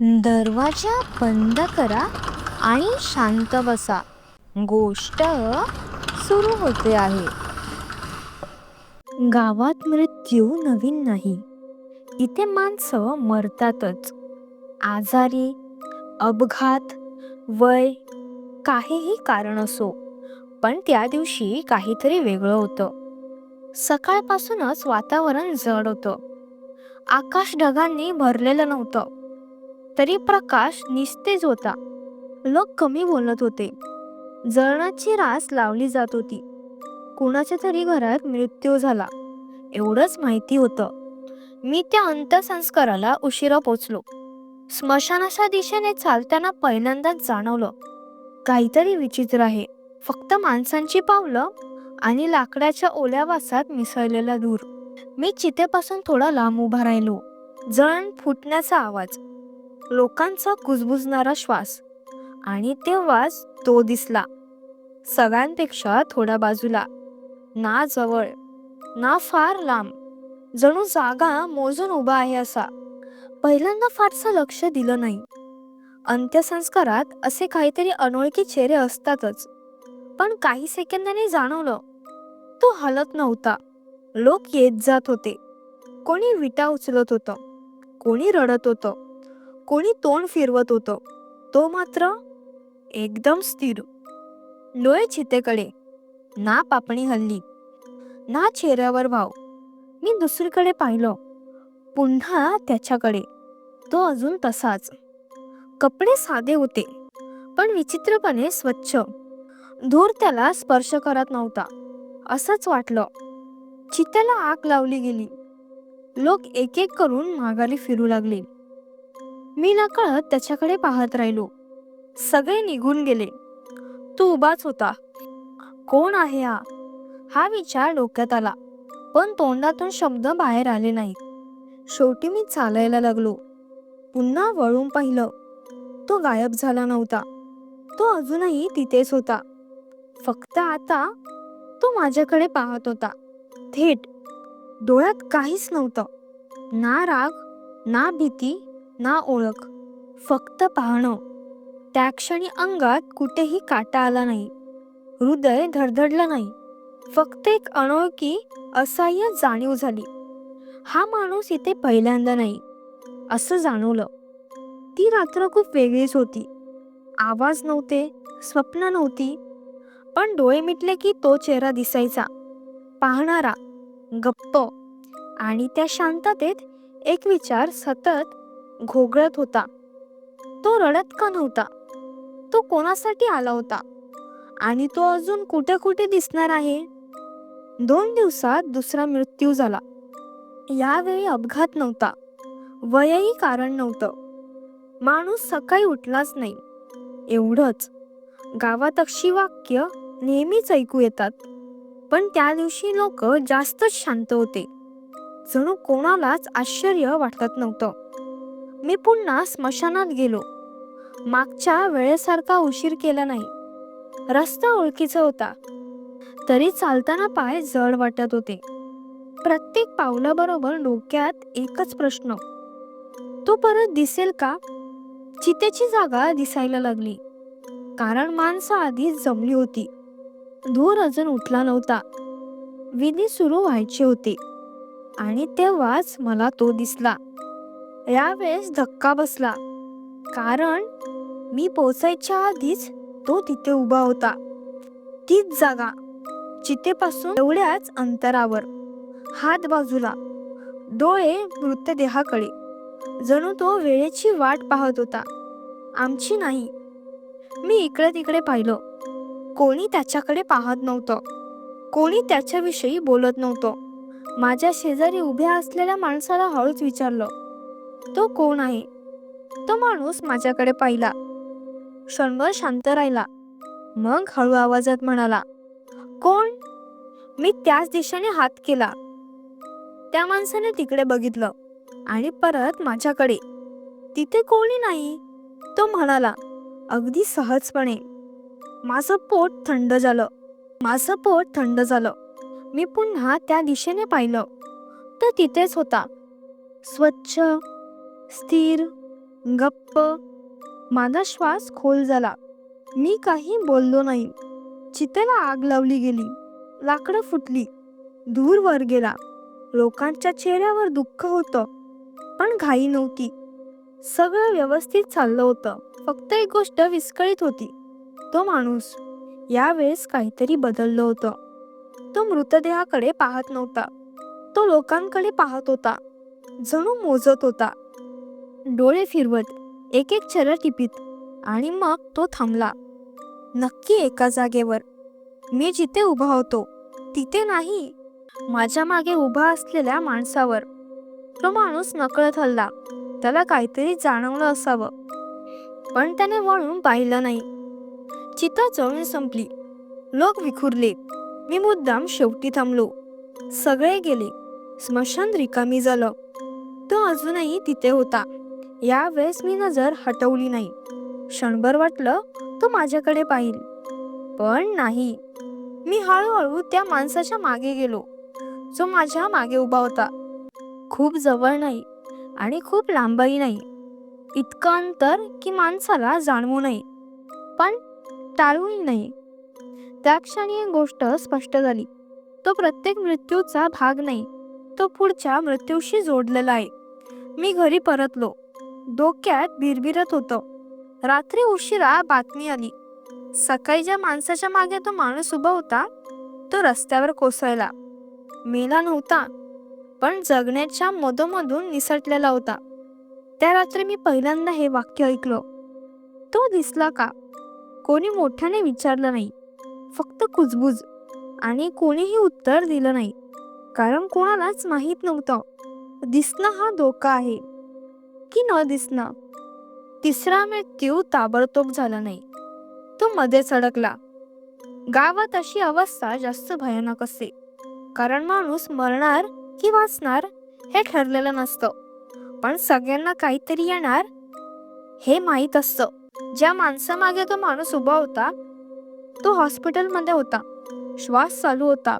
दरवाजा बंद करा आणि शांत बसा. गोष्ट सुरू होते आहे. गावात मृत्यू नवीन नाही. इथे माणसं मरतातच. आजारी अपघात वय काहीही कारण असो पण त्या दिवशी काहीतरी वेगळं होतं. सकाळपासूनच वातावरण जड होतं. आकाश ढगांनी भरलेलं नव्हतं. तरी प्रकाश निस्तेज होता. लोक कमी बोलत होते. जळणाची रास लावली जात होती. कुणाच्या तरी घरात मृत्यू झाला. एवढंच माहिती होतं. मी त्या अंत्यसंस्काराला उशिरा पोचलो. स्मशानाच्या दिशेने चालताना पहिल्यांदाच जाणवलं. काहीतरी विचित्र आहे. फक्त माणसांची पावलं आणि लाकडाच्या ओल्या वासात मिसळलेला धूर. मी चितेपासून थोडा लांब उभा राहिलो. जळण फुटण्याचा आवाज. लोकांचा कुजबुजणारा श्वास. आणि तेव्हाच तो दिसला. सगळ्यांपेक्षा थोड्या बाजूला. ना जवळ ना फार लांब. जणू जागा मोजून उभा आहे असा. पहिल्यांदा फारसं लक्ष दिलं नाही. अंत्यसंस्कारात असे काहीतरी अनोळखी चेहरे असतातच. पण काही सेकंदांनी जाणवलं. तो हलत नव्हता. लोक येत जात होते. कोणी विटा उचलत होतं. कोणी रडत होतं. कोणी तोंड फिरवत होतं. तो मात्र एकदम स्थिर. डोळे चितेकडे. ना पापणी हल्ली. ना चेहऱ्यावर भाव. मी दुसरीकडे पाहिलं. पुन्हा त्याच्याकडे. तो अजून तसाच. कपडे साधे होते. पण विचित्रपणे स्वच्छ. धूर त्याला स्पर्श करत नव्हता. असंच वाटलं. चित्याला आग लावली गेली. लोक एक एक करून माघारी फिरू लागले. मी नकळत त्याच्याकडे पाहत राहिलो. सगळे निघून गेले. तो उभाच होता. कोण आहे हा? हा विचार डोक्यात आला पण तोंडातून शब्द बाहेर आले नाहीत. शेवटी मी चालायला लागलो. पुन्हा वळून पाहिलं. तो गायब झाला नव्हता. तो अजूनही तिथेच होता. फक्त आता तो माझ्याकडे पाहत होता. थेट. डोळ्यात काहीच नव्हतं. ना राग ना भीती ना ओळख फक्त पाहणं. त्या क्षणी अंगात कुठेही काटा आला नाही. हृदय धडधडलं नाही. फक्त एक अनोळखी असह्य जाणीव झाली. हा माणूस इथे पहिल्यांदा नाही असं जाणवलं. ती रात्र खूप वेगळीच होती. आवाज नव्हते स्वप्न नव्हती. पण डोळे मिटले की तो चेहरा दिसायचा. पाहणारा गप्प. आणि त्या शांततेत एक विचार सतत घोगळत होता. तो रडत का नव्हता? तो कोणासाठी आला होता? आणि तो अजून कुठे कुठे दिसणार आहे? दोन दिवसात दुसरा मृत्यू झाला. यावेळी अपघात नव्हता. वयही कारण नव्हतं. माणूस सकाळी उठलाच नाही. एवढंच. गावात अक्षी वाक्य नेहमीच ऐकू येतात. पण त्या दिवशी लोक जास्तच शांत होते. जणू कोणालाच आश्चर्य वाटत नव्हतं. मी पुन्हा स्मशानात गेलो. मागच्या वेळेसारखा उशीर केला नाही. रस्ता ओळखीचा होता. तरी चालताना पाय जड वाटत होते. प्रत्येक पावलाबरोबर डोक्यात एकच प्रश्न. तो परत दिसेल का? चितेची जागा दिसायला लागली. कारण माणसं आधीच जमली होती. धूर अजून उठला नव्हता. विधी सुरू व्हायचे होते. आणि तेव्हाच मला तो दिसला. यावेळेस धक्का बसला. कारण मी पोचायच्या आधीच तो तिथे उभा होता. तीच जागा चितेपासून एवढ्याच अंतरावर हात बाजूला डोळे मृतदेहाकडे. जणू तो वेळेची वाट पाहत होता. आमची नाही. मी इकडे तिकडे पाहिलं. कोणी त्याच्याकडे पाहत नव्हतं. कोणी त्याच्याविषयी बोलत नव्हतं. माझ्या शेजारी उभ्या असलेल्या माणसाला हळूच विचारलं. तो कोण आहे? तो माणूस माझ्याकडे पाहिला. क्षणभर शांत राहिला. मग हळू आवाजात म्हणाला कोण? मी त्याच दिशेने हात केला. त्या माणसाने तिकडे बघितलं आणि परत माझ्याकडे. तिथे कोणी नाही? तो म्हणाला अगदी सहजपणे. माझं पोट थंड झालं. माझं पोट थंड झालं. मी पुन्हा त्या दिशेने पाहिलं. तर तिथेच होता. स्वच्छ स्थिर गप्प. माझा श्वास खोल झाला. मी काही बोललो नाही. चितेला आग लावली गेली. लाकडं फुटली. धूर वर गेला. लोकांच्या चेहऱ्यावर दुःख होतं पण घाई नव्हती. सगळं व्यवस्थित चाललं होतं. फक्त एक गोष्ट विस्कळीत होती. तो माणूस. यावेळेस काहीतरी बदललं होतं. तो मृतदेहाकडे पाहत नव्हता. तो लोकांकडे पाहत होता. जणू मोजत होता. डोळे फिरवत एक एक चर टिपीत आणि मग तो थांबला. नक्की एका जागेवर. मी जिथे उभा होतो तिथे नाही. माझ्या मागे उभा असलेल्या माणसावर. तो माणूस नकळत हल्ला. त्याला काहीतरी जाणवलं असावं. पण त्याने वळून पाहिलं नाही. चिता जळून संपली. लोक विखुरले. मी मुद्दाम शेवटी थांबलो. सगळे गेले. स्मशान रिकामी झालं. तो अजूनही तिथे होता. यावेळेस मी नजर हटवली नाही. क्षणभर वाटलं तो माझ्याकडे पाहिल. पण नाही. मी हळूहळू त्या माणसाच्या मागे गेलो. जो माझ्या मागे उभा होता. खूप जवळ नाही आणि खूप लांबही नाही. इतकं अंतर की माणसाला जाणवू नये पण टाळूही नाही. त्या क्षणी एक गोष्ट स्पष्ट झाली. तो प्रत्येक मृत्यूचा भाग नाही. तो पुढच्या मृत्यूशी जोडलेला आहे. मी घरी परतलो. डोक्यात भिरभिरत होतं. रात्री उशिरा बातमी आली. सकाळी ज्या माणसाच्या मागे तो माणूस उभा होता तो रस्त्यावर कोसळला. मेला नव्हता पण जगण्याच्या मधोमधून निसटलेला होता. त्या रात्री मी पहिल्यांदा हे वाक्य ऐकलं. तो दिसला का? कोणी मोठ्याने विचारलं नाही. फक्त कुजबुज आणि कोणीही उत्तर दिलं नाही. कारण कोणालाच माहीत नव्हतं. दिसणं हा धोका आहे. की न दिसणं. तिसरा मृत्यू ताबडतोब झाला नाही. तो मध्येच अडकला गावात अशी अवस्था जास्त भयानक असते कारण माणूस मरणार की वाचणार हे ठरलेलं नसतं. पण सगळ्यांना काहीतरी येणार हे माहीत असतं. ज्या माणसामागे तो माणूस उभा होता तो हॉस्पिटलमध्ये होता. श्वास चालू होता.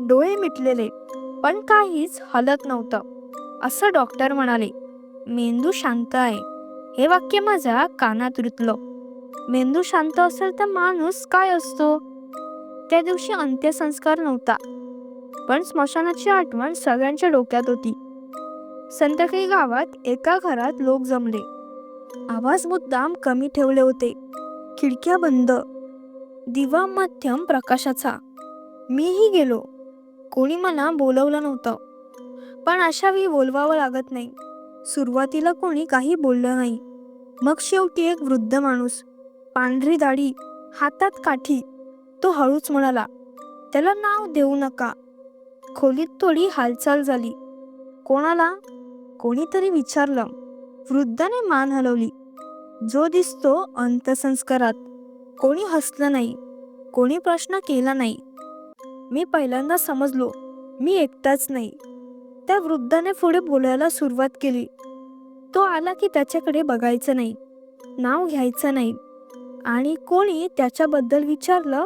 डोळे मिटलेले. पण काहीच हलत नव्हतं. असं डॉक्टर म्हणाले. मेंदू शांत आहे. हे वाक्य माझ्या कानात रुतलं. मेंदू शांत असेल तर माणूस काय असतो? त्या दिवशी अंत्यसंस्कार नव्हता. पण स्मशानाची आठवण सगळ्यांच्या डोक्यात होती. संतकळी गावात एका घरात लोक जमले. आवाज मुद्दाम कमी ठेवले होते. खिडक्या बंद. दिवा मध्यम प्रकाशाचा. मीही गेलो. कोणी मला बोलवलं नव्हतं. पण अशावेळी बोलवावं लागत नाही. सुरुवातीला कोणी काही बोललं नाही. मग शेवटी एक वृद्ध माणूस पांढरी दाढी हातात काठी तो हळूच म्हणाला त्याला नाव देऊ नका. खोलीत थोडी हालचाल झाली. कोणाला? कोणीतरी विचारलं. वृद्धाने मान हलवली. जो दिसतो अंत्यसंस्कारात. कोणी हसलं नाही. कोणी प्रश्न केला नाही. मी पहिल्यांदा समजलो. मी एकटाच नाही. त्या वृद्धाने पुढे बोलायला सुरुवात केली. तो आला की त्याच्याकडे बघायचं नाही नाव घ्यायचं नाही. आणि कोणी त्याच्याबद्दल विचारलं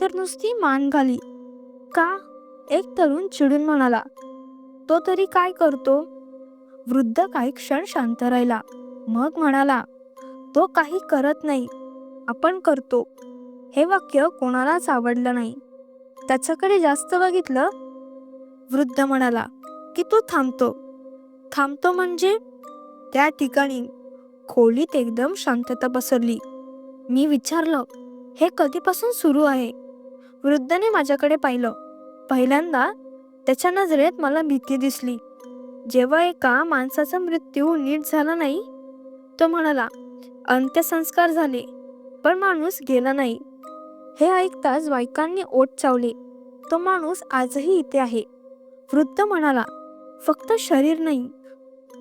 तर नुसती मान घाली. का? एक तरुण चिडून म्हणाला. तो तरी काय करतो? वृद्ध काही क्षण शांत राहिला. मग म्हणाला तो काही करत नाही. आपण करतो. हे वाक्य कोणालाच आवडलं नाही. त्याच्याकडे जास्त बघितलं? वृद्ध म्हणाला की तो थांबतो. थांबतो म्हणजे त्या ठिकाणी खोलीत एकदम शांतता पसरली. मी विचारलं हे कधीपासून सुरू आहे? वृद्धाने माझ्याकडे पाहिलं. पहिल्यांदा त्याच्या नजरेत मला भीती दिसली. जेव्हा एका माणसाचा मृत्यू नीट झाला नाही तो म्हणाला अंत्यसंस्कार झाले पण माणूस गेला नाही. हे ऐकताच बायकांनी ओठ चावले. तो माणूस आजही इथे आहे. वृद्ध म्हणाला फक्त शरीर नाही.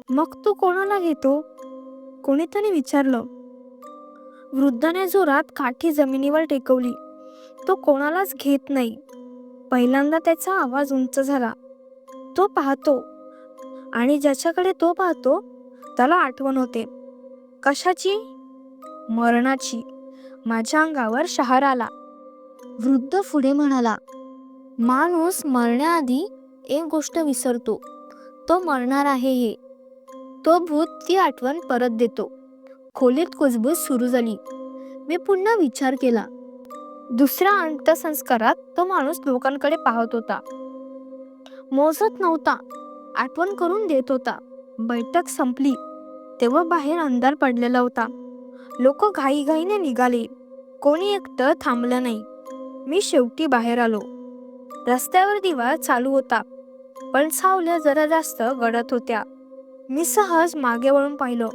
मग तू कोणाला घेतो? कोणीतरी विचारलं. वृद्धाने जोरात काठी जमिनीवर टेकवली तो कोणालाच घेत नाही. पहिल्यांदा त्याचा आवाज उंच झाला. तो पाहतो. आणि ज्याच्याकडे तो पाहतो त्याला आठवण होते. कशाची? मरणाची. माझ्या अंगावर शहर आला. वृद्ध पुढे म्हणाला माणूस मरण्याआधी एक गोष्ट विसरतो. तो मरणार आहे हे. तो भूत ती आठवण परत देतो. खोलीत कुजबूज सुरू झाली. मी पुन्हा विचार केला. दुसऱ्या अंत्यसंस्कारात तो माणूस लोकांकडे पाहत होता. मोजत नव्हता. आठवण करून देत होता. बैठक संपली. तेव्हा बाहेर अंधार पडलेला होता. लोक घाईघाईने निघाले. कोणी एकटं थांबलं नाही. मी शेवटी बाहेर आलो. रस्त्यावर दिवा चालू होता. पण सावल्या जरा जास्त गडत होत्या. मी सहज मागे वळून पाहिलो.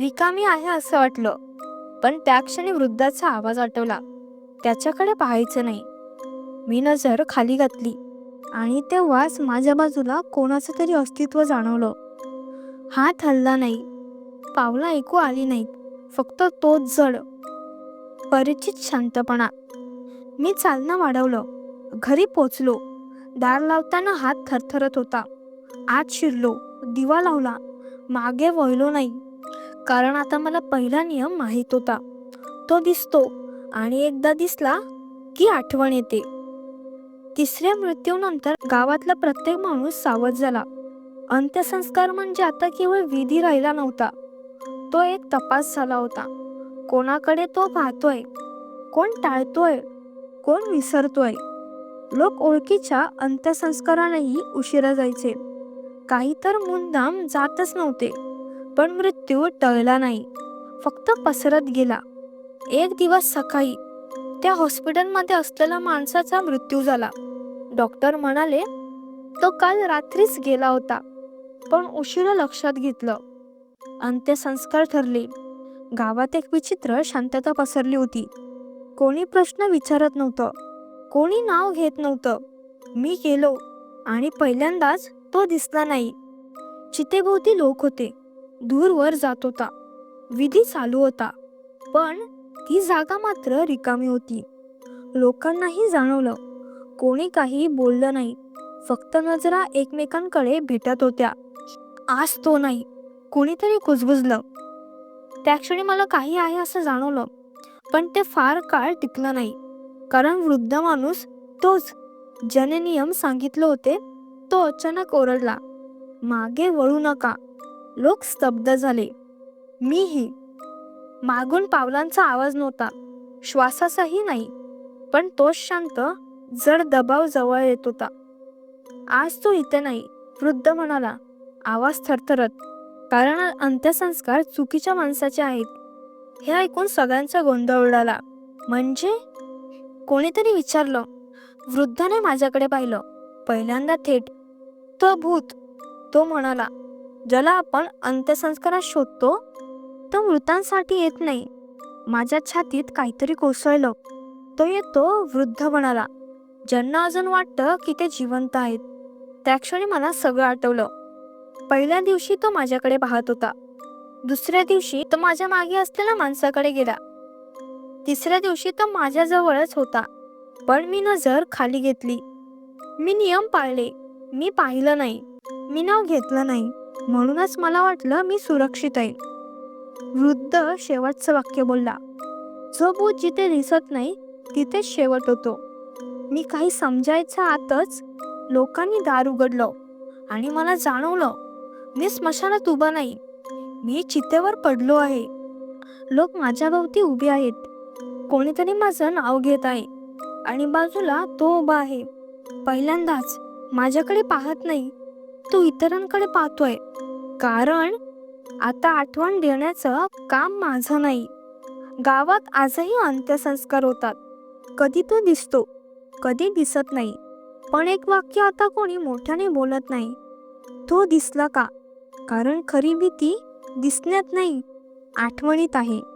रिकामी आहे असं वाटलं. पण त्या क्षणी वृद्धाचा आवाज आठवला. त्याच्याकडे पाहायचं नाही. मी नजर खाली घातली आणि तेव्हाच माझ्या बाजूला कोणाचं तरी अस्तित्व जाणवलं. हात हलला नाही. पावलं ऐकू आली नाहीत. फक्त तोच जड. परिचित शांतपणा. मी चालणं वाढवलं. घरी पोचलो. दार लावताना हात थरथरत होता. आत शिरलो दिवा लावला मागे वळलो नाही. कारण आता मला पहिला नियम माहीत होता. तो दिसतो आणि एकदा दिसला की आठवण येते. तिसऱ्या मृत्यूनंतर गावातला प्रत्येक माणूस सावध झाला. अंत्यसंस्कार म्हणजे आता केवळ विधी राहिला नव्हता. तो एक तपास झाला होता. कोणाकडे तो पाहतोय? कोण टाळतोय? कोण विसरतोय? लोक ओळखीच्या अंत्यसंस्कारानेही उशिरा जायचे. काही तर मुंदाम जातच नव्हते पण मृत्यू टळला नाही. फक्त पसरत गेला. एक दिवस सकाळी त्या हॉस्पिटलमध्ये असलेल्या माणसाचा मृत्यू झाला. डॉक्टर म्हणाले तो काल रात्रीच गेला होता. पण उशिरा लक्षात घेतलं. अंत्यसंस्कार ठरले. गावात एक विचित्र शांतता पसरली होती. कोणी प्रश्न विचारत नव्हतं. कोणी नाव घेत नव्हतं. मी गेलो आणि पहिल्यांदाच तो दिसला नाही. चितेभोवती लोक होते. दूरवर जात होता. विधी चालू होता. पण ती जागा मात्र रिकामी होती. लोकांनाही जाणवलं. कोणी काही बोललं नाही. फक्त नजरा एकमेकांकडे भेटत होत्या. आज तो नाही. कोणीतरी कुजबुजलं. त्या क्षणी मला काही आहे असं जाणवलं. पण ते फार काळ टिकलं नाही. कारण वृद्ध माणूस तोच. ज्याने नियम सांगितले होते तो अचानक ओरडला. मागे वळू नका. लोक स्तब्ध झाले. मीही. मागून पावलांचा आवाज नव्हता. श्वासाचाही नाही. पण तोच शांत जड दबाव जवळ येत होता. आज तो इथे नाही वृद्ध म्हणाला. आवाज थरथरत. कारण अंत्यसंस्कार चुकीच्या माणसाचे आहेत. हे ऐकून सगळ्यांचा गोंधळ उडाला. म्हणजे? कोणीतरी विचारलं. वृद्धाने माझ्याकडे पाहिलं. पहिल्यांदा थेट तो भूत. तो म्हणाला ज्याला आपण अंत्यसंस्कारात शोधतो तो मृतांसाठी येत नाही. माझ्या छातीत काहीतरी कोसळलं. तो येतो वृद्ध म्हणाला ज्यांना अजून वाटतं की ते जिवंत आहेत. त्या क्षणी मला सगळं आठवलं. पहिल्या दिवशी तो माझ्याकडे पाहत होता. दुसऱ्या दिवशी तो माझ्या मागे असलेल्या माणसाकडे गेला. तिसऱ्या दिवशी तो माझ्याजवळच होता. पण मी नजर खाली घेतली. मी नियम पाळले. मी पाहिलं नाही. मी नाव घेतलं नाही. म्हणूनच मला वाटलं मी सुरक्षित आहे. वृद्ध शेवटचं वाक्य बोलला. जो भूत जिथे दिसत नाही तिथे शेवट होतो. मी काही समजायच्या आतच लोकांनी दार उघडलं आणि मला जाणवलं मी स्मशानात उभा नाही. मी चितेवर पडलो आहे. लोक माझ्याभोवती उभे आहेत. कोणीतरी माझं नाव घेत आहे. आणि बाजूला तो उभा आहे. पहिल्यांदाच माझ्याकडे पाहत नाही. तो इतरांकडे पाहतोय. कारण आता आठवण देण्याचं काम माझं नाही. गावात आजही अंत्यसंस्कार होतात. कधी तो दिसतो कधी दिसत नाही. पण एक वाक्य आता कोणी मोठ्याने बोलत नाही. तो दिसला का? कारण खरी भीती दिसण्यात नाही आठवणीत आहे.